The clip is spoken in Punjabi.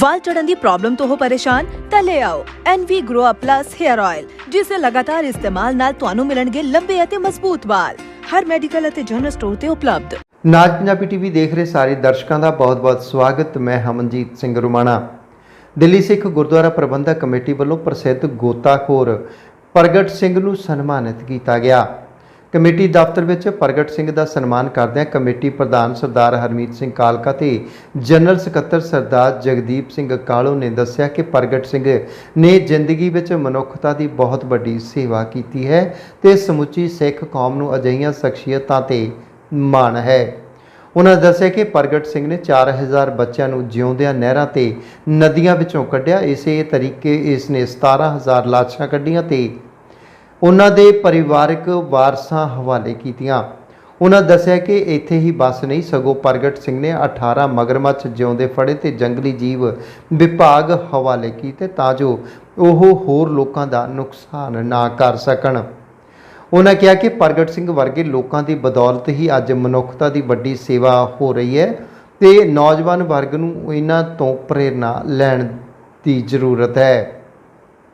ਵਾਲ ਚੜਨ ਦੀ ਪ੍ਰੋਬਲਮ ਤੋਂ ਹੋ ਪਰੇਸ਼ਾਨ, ਤਾਂ ਲੈ ਆਓ NV Grow Up Plus Hair Oil ਜਿਸ ਦੇ ਲਗਾਤਾਰ ਇਸਤੇਮਾਲ ਨਾਲ ਤੁਹਾਨੂੰ ਮਿਲਣਗੇ ਲੰਬੇ ਅਤੇ ਮਜ਼ਬੂਤ ਵਾਲ। ਹਰ ਮੈਡੀਕਲ ਅਤੇ ਜਨਰਲ ਸਟੋਰ ਤੇ ਉਪਲਬਧ। ਨਾਜ ਪੰਜਾਬੀ ਟੀਵੀ ਦੇਖ ਰਹੇ ਸਾਰੇ ਦਰਸ਼ਕਾਂ ਦਾ ਬਹੁਤ-ਬਹੁਤ ਸਵਾਗਤ। ਮੈਂ ਹਮਨਜੀਤ ਸਿੰਘ ਰੁਮਾਣਾ। ਦਿੱਲੀ ਸਿੱਖ ਗੁਰਦੁਆਰਾ ਪ੍ਰਬੰਧਕ ਕਮੇਟੀ ਵੱਲੋਂ ਪ੍ਰਸਿੱਧ ਗੋਤਾਖੋਰ ਪ੍ਰਗਟ ਸਿੰਘ ਨੂੰ ਸਨਮਾਨਿਤ ਕੀਤਾ ਗਿਆ। ਕਮੇਟੀ ਦਫ਼ਤਰ ਵਿੱਚ ਪ੍ਰਗਟ ਸਿੰਘ ਦਾ ਸਨਮਾਨ ਕਰਦਿਆਂ ਕਮੇਟੀ ਪ੍ਰਧਾਨ ਸਰਦਾਰ ਹਰਮੀਤ ਸਿੰਘ ਕਾਲਕਾ ਤੇ ਜਨਰਲ ਸਕੱਤਰ ਸਰਦਾਰ ਜਗਦੀਪ ਸਿੰਘ ਕਾਲੋ ਨੇ ਦੱਸਿਆ ਕਿ ਪ੍ਰਗਟ ਸਿੰਘ ਨੇ ਜ਼ਿੰਦਗੀ ਵਿੱਚ ਮਨੁੱਖਤਾ ਦੀ ਬਹੁਤ ਵੱਡੀ ਸੇਵਾ ਕੀਤੀ ਹੈ ਤੇ ਸਮੁੱਚੀ ਸਿੱਖ ਕੌਮ ਨੂੰ ਅਜਿਹੀਆਂ ਸ਼ਖਸੀਅਤਾਂ ਤੇ ਮਾਣ ਹੈ। ਉਹਨਾਂ ਦੱਸਿਆ ਕਿ ਪ੍ਰਗਟ ਸਿੰਘ ਨੇ 4000 ਬੱਚਿਆਂ ਨੂੰ ਜਿਉਂਦਿਆਂ ਨਹਿਰਾਂ ਤੇ ਨਦੀਆਂ ਵਿੱਚੋਂ ਕੱਢਿਆ। ਇਸੇ ਤਰੀਕੇ ਇਸ ਨੇ 17000 ਲਾਸ਼ਾਂ ਕੱਢੀਆਂ ਤੇ ਉਹਨਾਂ ਦੇ ਪਰਿਵਾਰਕ ਵਾਰਸਾਂ ਹਵਾਲੇ ਕੀਤੀਆਂ। ਉਹਨਾਂ ਦੱਸਿਆ ਕਿ ਇੱਥੇ ਹੀ ਬਸ ਨਹੀਂ, ਸਗੋਂ ਪ੍ਰਗਟ ਸਿੰਘ ਨੇ 18 ਮਗਰਮੱਛ ਜਿਉਂਦੇ ਫੜੇ ਤੇ ਜੰਗਲੀ ਜੀਵ ਵਿਭਾਗ ਹਵਾਲੇ ਕੀਤੇ ਤਾਂ ਜੋ ਉਹ ਹੋਰ ਲੋਕਾਂ ਦਾ ਨੁਕਸਾਨ ਨਾ ਕਰ ਸਕਣ। ਉਹਨਾਂ ਕਿਹਾ ਕਿ ਪ੍ਰਗਟ ਸਿੰਘ ਵਰਗੇ ਲੋਕਾਂ ਦੀ ਬਦੌਲਤ ਹੀ ਅੱਜ ਮਨੁੱਖਤਾ ਦੀ ਵੱਡੀ ਸੇਵਾ ਹੋ ਰਹੀ ਹੈ ਤੇ ਨੌਜਵਾਨ ਵਰਗ ਨੂੰ ਇਹਨਾਂ ਤੋਂ ਪ੍ਰੇਰਣਾ ਲੈਣ ਦੀ ਜ਼ਰੂਰਤ ਹੈ।